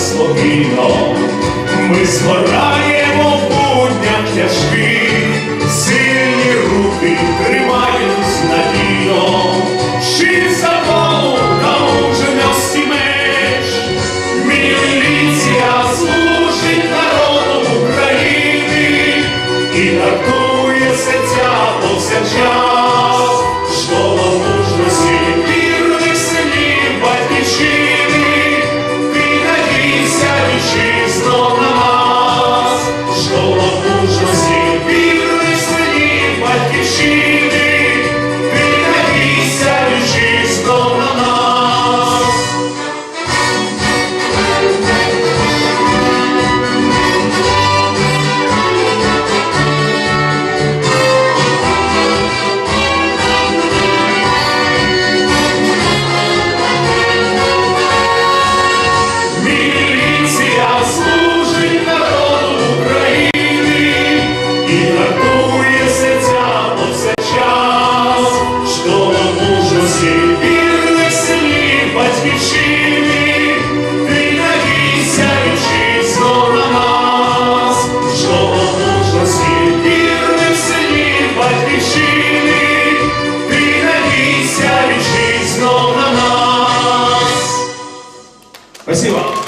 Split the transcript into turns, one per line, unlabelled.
спокійно, ми згораємо в буднях тяжких, сильні руки тримаємо. Спасибо.